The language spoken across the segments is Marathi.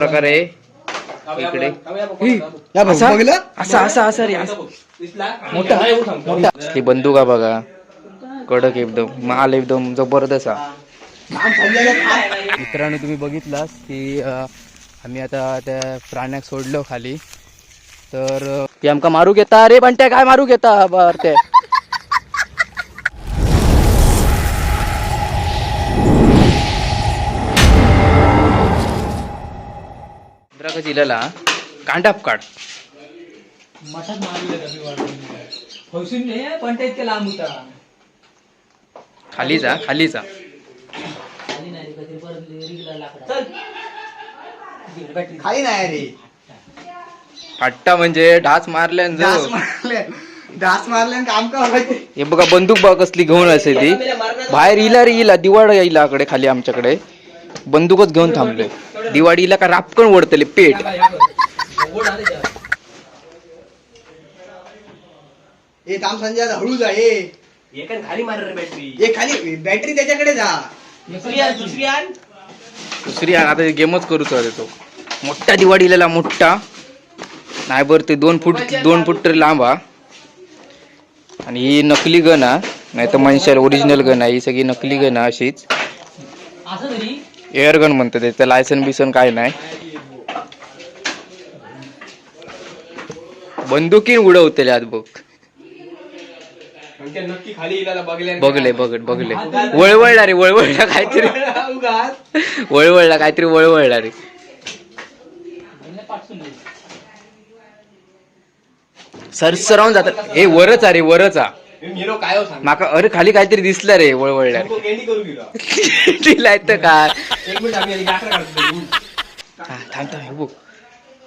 प्रकारे इकडे. असा? असा असा असा रे. मोठा. मोठा. ही बंदूक आहे बघा. कडक एकदम माल एकदम जबरदस्त हा? मित्रांनो तुम्ही बघितलास की आम्ही आता त्या प्राण्याक सोडलो खाली. तर ती आमका मारूक येता अरे बंट्या काय मारूक येता बर ते इंद्रा जिल्ह्याला कांडाप काढ. मठात पण ते इतके लांब होता. खाली जा खाली जा. खाली नाही रे, कधी परत रिगला लाकडा. चल. बॅटरी. खाली नाही रे. फाट्टा म्हणजे ढाच मारल्यान डास जो. मारले डास मारले आणि काम का हे बघा बंदूक बघा कसली घेऊन असे ती. बाहेर इला रे इला दिवाड इला कडे खाली आमच्याकडे. बंदूकच घेऊन थांबले दिवाळीला का रापकन ओढतले पेट. ए थांब संजय आता हळू जा ए. खाली मार रे बॅटरी ए खाली बॅटरी त्याच्याकडे जा. दुसरी आण दुसरी आण. दुसरी आता गेमच करू तो. मोठा दिवाळीला मोठा. नाही बर ते दोन फूट दोन फूट तरी लांब हा. आणि ही नकली गन हा. नाही तर मनशाला ओरिजिनल गन आहे ही सगळी नकली गन हा अशीच. असं तरी. एअर गन म्हणतात त्याचं लायसन बिसन काय नाही. बंदुकीन उडवतेले आज बघ. बघले बघत बघले. वळवळला रे वळवळला काहीतरी. वळवळला काहीतरी वळवळला रे. सरसरावून जातात. हे वरच अरे वरच हा मेलो काय हो सांग? माका अरे खाली काहीतरी दिसलं रे वळवळल्या तिला येतं काय? एक मिनिट आम्ही आधी गाठरा काढतो हा, थांब थांब हे बघ.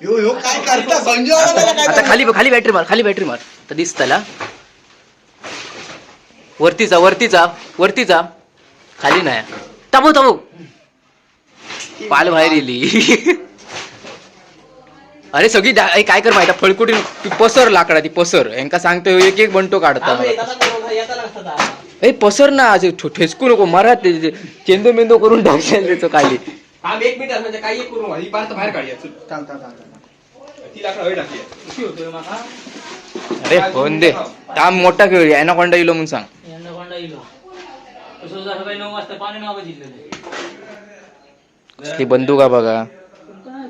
यो यो काय करता? संजय वाला त्याला काय आता? खाली खाली बॅटरी मार खाली बॅटरी मार. तर दिसतला वरती जा वरती जा वरती जा. खाली नाही. ताबो ताबो पाल बाहेर येली अरे सगळी डा- काय कर माहिती फळकुटी ती पसर लाकडा ती पसर. यांका सांगतो एक एक बंटो काढता. मला. ए पसर ना असे ठो- ठेचकू नको मरा ते ते- चेंदो मेंदो करून टाकशाल त्याचं खाली. आम्ही एक मिनिट म्हणजे काही एक करू ही बाहेर काढूया. चल. ती लाकडं हवी अरे होऊन दे. ताम मोठा खेळ एनाकोंडा इलो म्हणून सांग. यांना ती बंदूक बघा.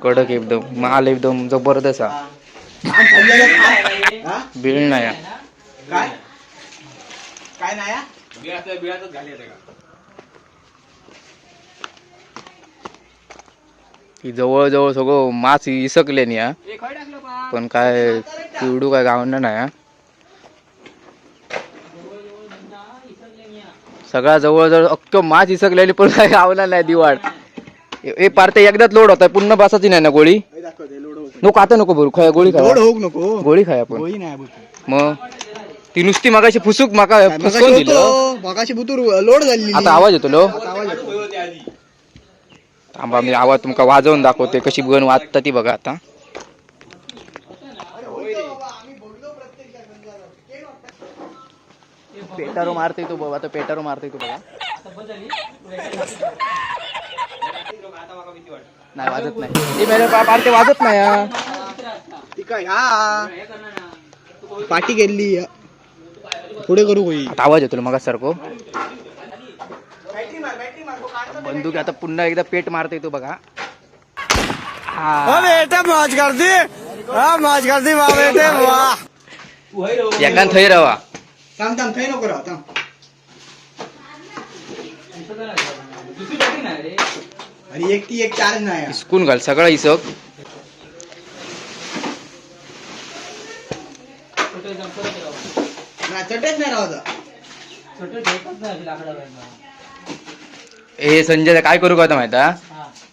कडक एकदम माल एकदम जबरदस्त हा? बिल नाही. काय? काय का ती जवळजवळ सगळं मास इसकले नाही हा. पा पण काय पिवडू काय गावना नाही हा. सगळा जवळजवळ अख्खं मास इसकलेली पण काय गावला नाही दिवाड. ए पारते एकदाच लोड होता पुन्हा बसायची नाही ना गोळी? हे. नको आता नको भरू. खाय गोळी लोड खाय होऊ नको. गोळी खाय आपण. नाही. मग? ती नुसती मगाशी फुसूक माका फसवून दिलं होतो, मगाशी बुतूर लोड झाली आता आवाज येतो लो. थांबा मी आवाज तुमका वाजवून दाखवते. कशी गण वाजता ती बघा आता. पेटारो मारते तू बघा आता पेटारो मारते तू बघा. नाही वाजत नाही. ते मेरे पा- पार ते वाजत नाही. ती काय हा पाठी गेली. पुढे करू होई आता आवाज येतो मग सारखो. बंदूक आता पुन्हा एकदा पेट मारते तू बघा. हा. बेटा मौज कर दी हा मौज कर दी वाह बेटे वाह. एकान थंय राहा थांब थांब थंय नको राव थांब. दुसरी बॅटरी नाही रे आणि एक ती एक चार्ज नाही. इस्कून घाल सगळा इसक चटच नाही राहत. हे संजय काय करू का माहिती हा?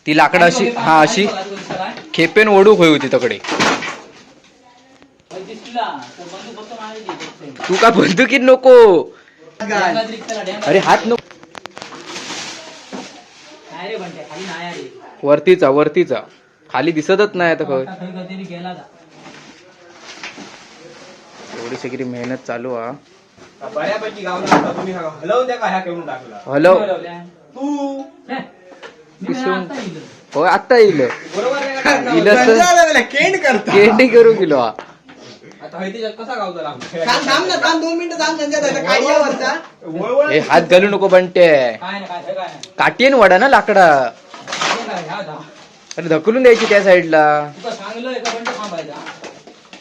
ती लाकडं अशी हा अशी? खेपेन ओढूक होई होती तकडे अरे. तू का बंदुकीत नको. अरे हात नको खाली नाही वरतीचा वरतीचा खाली दिसतच नाही आता खरी कधीतरी गेला का एवढी सगळी मेहनत चालू हा बऱ्यापैकी गावला आता तुम्ही सांगा हलवून द्या का ह्या केवढून टाकला हॅलो. तू हे, मी पिसून. आता इथं. हो आता येईल बरोबर का? असं केंड करता केंडी करू गेलो हा. आता हळदीच्या कसा गावचा लांब? थांब थांब ना थांब दोन मिनिटं थांब संजय दादा काढल्यावरचा वळवळ हे हात घालू नको बनते काय नाही काय हे काय नाही. काटेन वडा ना लाकडा. हे काय ह्या धा. अरे ढकलून द्यायची त्या साईडला. तुका सांगलं एका बंड थांबायचा.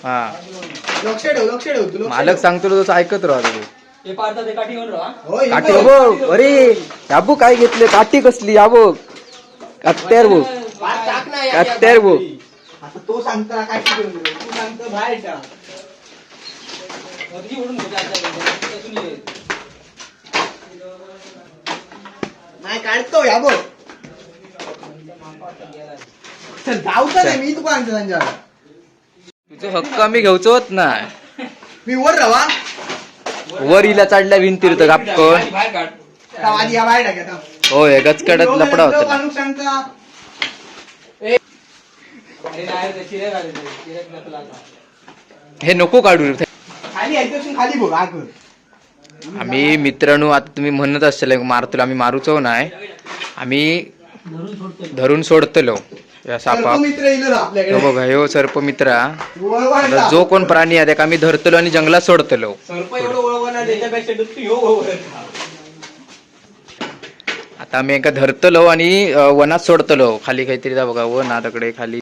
हा. लक्ष ठेव लक्ष ठेव तू लक्ष मालक ठेव. सांगतो तसं ऐकत राहा तू. हे ते काठी घेऊन राहा. हे काठी बघ. बघ अरे याबू काय घेतले? काठी कसली? या बघ. कत्त्यार बघ बाहेर टाक ना या- कत्त्यार बघ. आता तो सांगता काय. तू सांगतो बाहेर टाक वरती ओढून घे त्याच्या बंड्या. त्यातून ये. नाही काढतो या चल नाही मी तुका संजय दादा. तुझं हक्क आम्ही घेऊचो होत नाही. मी वर रवा. वर इला आधी या बाहेर टाक आता. होय लपडा होता सांगता. हे नको काढू खाली याच्यापासून खाली बघ आग आम्ही मित्रांनो आता तुम्ही म्हणत असले मारतो आम्ही मारूचो नाही. आम्ही धरून सोडतो धरून सोडतलो. या सापा. हो आपल्याकडे. बघा ह्यो सर्प मित्रा. जो कोण प्राणी आहे त्याका आम्ही धरतलो आणि जंगलात सोडतलो. वळवळ. आता आम्ही एका धरतलो आणि वनात सोडतलो. खाली काहीतरी जा बघा वन हा तकडे खाली.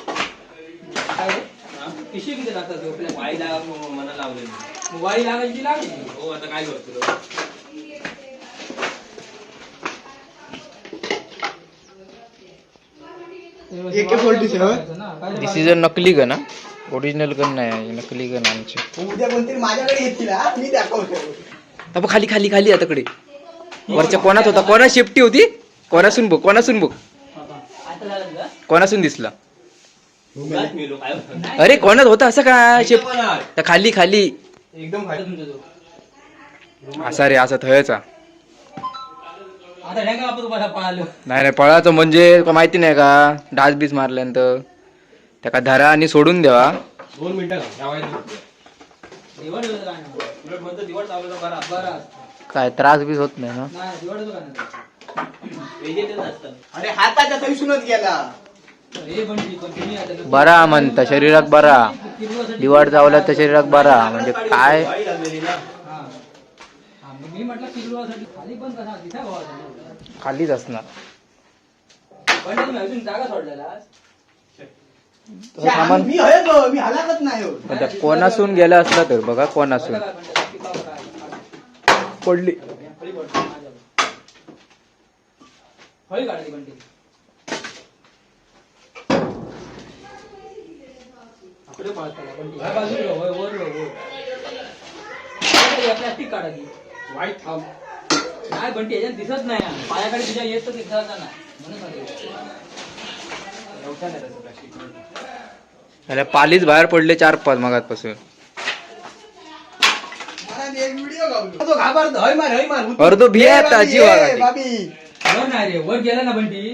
वाई लागायची लागली? हो आता काय करतो AK-47 होय? दिस इज अ नकली गन हा? ओरिजिनल गन नाही आहे, नकली गन आमची. उद्या कोणतरी माझ्याकडे येतील हा, मी दाखवतो. आता खाली खाली खाली आहे तकडे वरच्या कोणात होता? कोणा शेपटी होती? कोणासून बघ कोणासून बघ? आता झालं का कोणासून दिसला होतं? अरे कोणात होता असं काय शेप खाली खाली. एकदम खाली. तुमचा तो असा रे असा थयचा आता ढेंगा आपण तुम्हाला पळालो. नाही नाही पळाचं म्हणजे का माहिती नाही का? डास बीस मारल्यानंतर. त्याका धरा आणि सोडून द्यावा दोन मिनिटं तर. काय त्रास बीस होत नाही ना. अरे हाताच्या थैसूनच गेला. बरा म्हणता शरीराक बरा. दिवाड चावला तर शरीराक बरा. म्हणजे काय? वाई लागलेली ना. हा. हा, मग मी म्हटलं किरवासाठी बाजूला वर वर. प्लास्टिक काढा ती. वाई थांब. नाही बंटी याच्यात दिसत नाही. पायाकडे तुझ्या येत तर दिसत म्हणून पालीच बाहेर पडले चार पाच मगातपासून मला एक व्हिडिओ गावलो. तो घाबरतो, हय मार, हय मार. अर्धो भिया. वर नाही रे वर गेला ना बंटी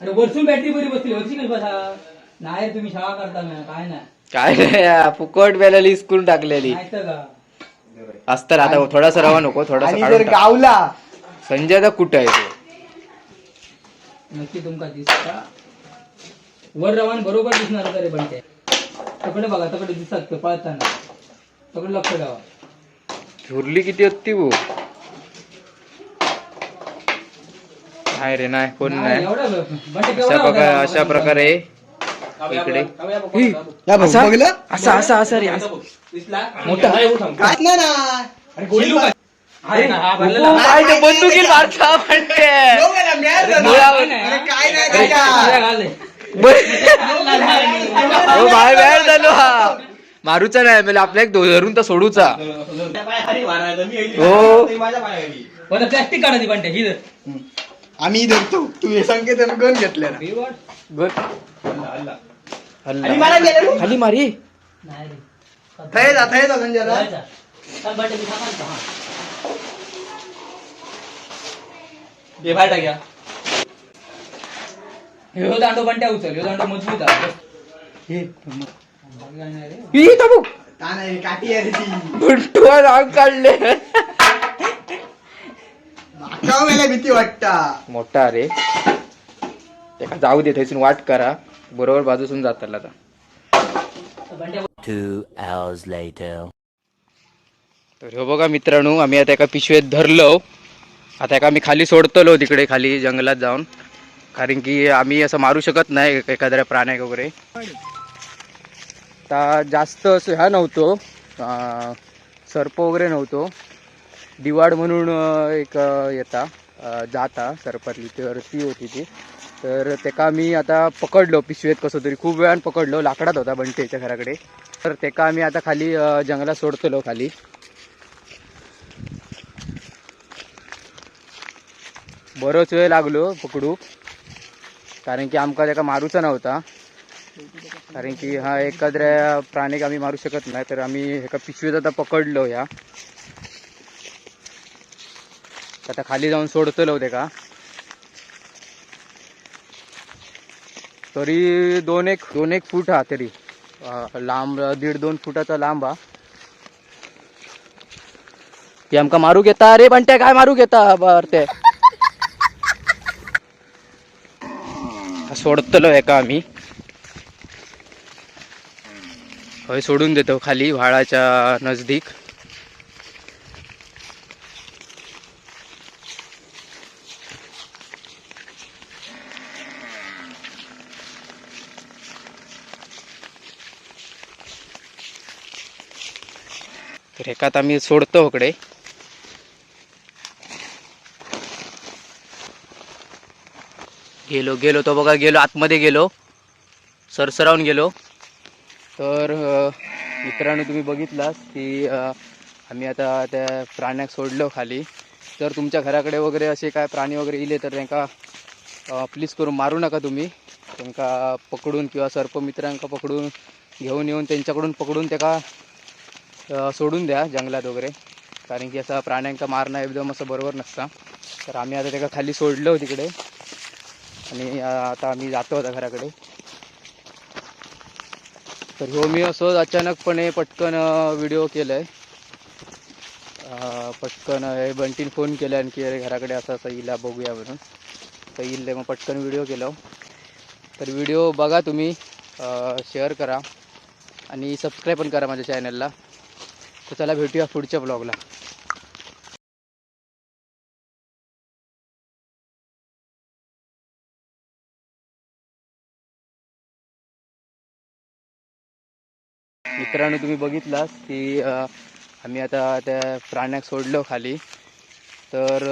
अरे वरसून बॅटरी बरी बसली वरची कशी बसा नाही तुम्ही शाळा करता ना काय नाही. काय नाही फुकट बेलाली स्कूल टाकलेली. नाही तर का? असतं आता थोडासा रवा नको थोडासा आणि काढून जर टाक. गावला. संजय आता कुठं आहे तो? नक्की तुमका दिसता. वर रवान बरोबर दिसणार होता रे बंटे तकडे बघा तकडे दिसतात ते पळताना. तकडे लक्ष द्यावा झुरली किती होती वो नाही रे नाही कोण नाही एवढा बंटे अशा प्रकारे? अशा इकडे. ही. असा? बघलं? असा असा असा रे? मोठा. काय नाही ना. अरे गोळी मारता म्हणते. झाला. हो? मारूचा नाही म्हणजे आपल्या एक धरून तर सोडूचा. हो. प्लॅस्टिक काढा ही धर. आम्ही धरतो. तू हे संकेत गण घेतले ना. मला गेलं खाली मारी नाही रे. थय जा थय जा. जायचा. चल सांगा ना. हा. ह्यो दांडो बंट्या उचल ह्यो दांडो मजबूत आहे. हे, बाकी नाही रे. काठी आहे रे ती काढले माका मला भीती वाटता मोठा रे त्याका जाऊ दे थंयसून वाट करा बरोबर बाजूसून जाताला आता. तर हे बघा मित्रांनो आम्ही आता एका पिशवेत धरलो. आता एका आम्ही खाली सोडतलो तिकडे खाली जंगलात जाऊन. कारण की आम्ही असं मारू शकत नाही एखाद्या प्राण्याक वगैरे. आता जास्त असं ह्या नव्हतो. सर्प वगैरे नव्हतो. दिवाड म्हणून एक येता जाता सर्पातली. तर ती होती ती. तर तेका आम्ही आता पकडलो पिशवेत कसं तरी. खूप वेळान पकडलो लाकडात होता बंटेच्या घराकडे. तर तेका आम्ही आता खाली जंगलात सोडतलो खाली. बरोच वेळ लागलो पकडू कारण की आमका त्याका मारूचा नव्हता. कारण की हा एखाद्या प्राणीक आम्ही मारू शकत नाही तर आम्ही एका पिशवीत आता पकडलो ह्या आता खाली जाऊन सोडतलो का तरी दोन एक दोन एक फूट हा तरी. लांब दीड दोन फुटाचा लांब हा. ती आमका मारू घेता? अरे बंट्या काय मारू घेता? बर ते. सोडतलो एका आम्ही. हय सोडून देतो खाली व्हाळाच्या नजदीक. तर एकात आम्ही सोडतो इकडे गेलो गेलो तो बघा गेलो आतमध्ये गेलो. सरसरावून गेलो. तर मित्रांनो तुम्ही बघितलास की आम्ही आता त्या प्राण्याक सोडलो खाली. तर तुमच्या घराकडे वगैरे असे काय प्राणी वगैरे इले तर त्यांका प्लीज करून मारू नका तुम्ही. त्यांका पकडून किंवा सर्पमित्रांका पकडून घेऊन येऊन त्यांच्याकडून पकडून त्याका सोडून द्या जंगलात वगैरे. कारण की असं प्राण्यांका मारणं एकदम असं बरोबर नसतं. तर आम्ही आता त्याला खाली सोडलं तिकडे. आणि आता आम्ही जातो आता घराकडे. तर हो मी असं अचानकपणे पटकन व्हिडिओ केला आहे पटकन हे बंटीन फोन केला आणखी अरे घराकडे असं असं इला बघूया म्हणून. तर येईल मग पटकन व्हिडिओ केला हो. तर व्हिडिओ बघा तुम्ही शेअर करा. आणि सबस्क्राईब पण करा माझ्या चॅनलला तर चला भेटूया पुढच्या ब्लॉगला. मित्रांनो तुम्ही बघितलास की आम्ही आता त्या प्राण्याक सोडलो खाली. तर